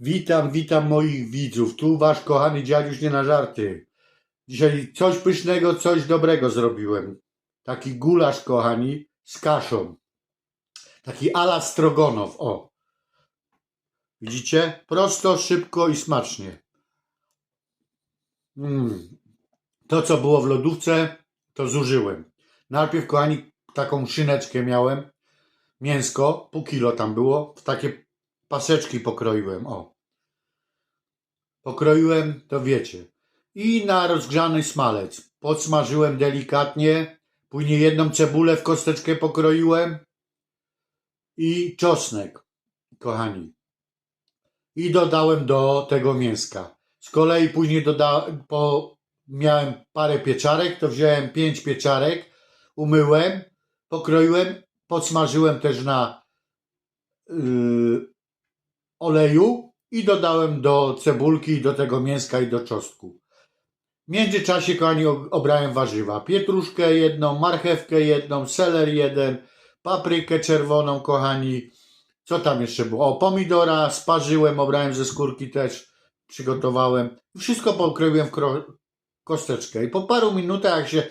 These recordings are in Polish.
Witam, witam moich widzów. Tu wasz kochany dziaduś nie na żarty. Dzisiaj coś pysznego, coś dobrego zrobiłem. Taki gulasz, kochani, z kaszą. Taki ala strogonow, o. Widzicie? Prosto, szybko i smacznie. Mm. To, co było w lodówce, to zużyłem. Najpierw, kochani, taką szyneczkę miałem. Mięsko, pół kilo tam było. W takie paseczki pokroiłem, o. Pokroiłem, to wiecie. I na rozgrzany smalec. Podsmażyłem delikatnie. Później jedną cebulę w kosteczkę pokroiłem. I czosnek, kochani. I dodałem do tego mięska. Z kolei później dodałem, po, miałem parę pieczarek, to wziąłem pięć pieczarek, umyłem, pokroiłem, podsmażyłem też na yy, oleju i dodałem do cebulki, do tego mięska i do czosnku. W międzyczasie, kochani, obrałem warzywa. Pietruszkę jedną, marchewkę jedną, seler jeden, paprykę czerwoną, kochani. Co tam jeszcze było? O, pomidora sparzyłem, obrałem ze skórki też, przygotowałem. Wszystko pokroiłem w kosteczkę. I po paru minutach, jak się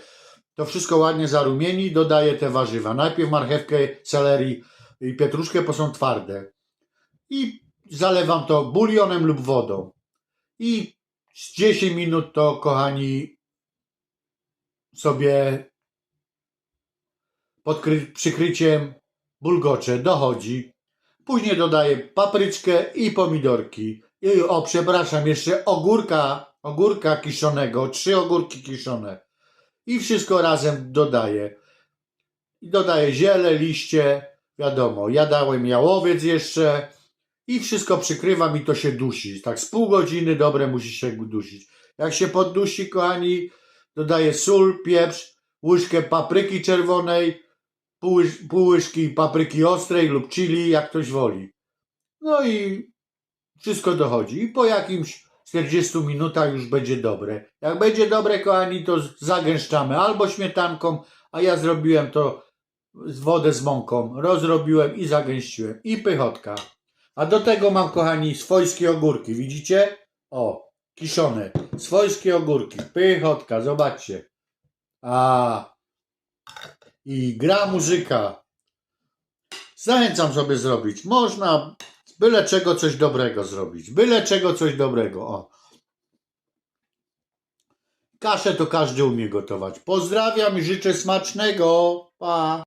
to wszystko ładnie zarumieni, dodaję te warzywa. Najpierw marchewkę, celerii i pietruszkę, bo są twarde. I zalewam to bulionem lub wodą. I z 10 minut to, kochani, sobie pod kry- przykryciem bulgocze dochodzi. Później dodaję papryczkę i pomidorki. I, o, przepraszam, jeszcze ogórka, ogórka kiszonego, trzy ogórki kiszone. I wszystko razem dodaję. I dodaję ziele, liście, wiadomo, ja dałem jałowiec jeszcze i wszystko przykrywam i to się dusi. Tak z pół godziny dobre musi się dusić. Jak się poddusi, kochani, dodaję sól, pieprz, łyżkę papryki czerwonej, pół, pół łyżki papryki ostrej lub chili, jak ktoś woli. No i wszystko dochodzi. I po jakimś 40 minutach już będzie dobre. Jak będzie dobre, kochani, to zagęszczamy albo śmietanką, a ja zrobiłem to z wodę z mąką. Rozrobiłem i zagęściłem. I pychotka. A do tego mam, kochani, swojskie ogórki. Widzicie? O, kiszone. Swojskie ogórki. Pychotka, zobaczcie. A. I gra muzyka. Zachęcam sobie zrobić. Można byle czego coś dobrego zrobić. Byle czego coś dobrego. O. Kaszę to każdy umie gotować. Pozdrawiam i życzę smacznego. Pa.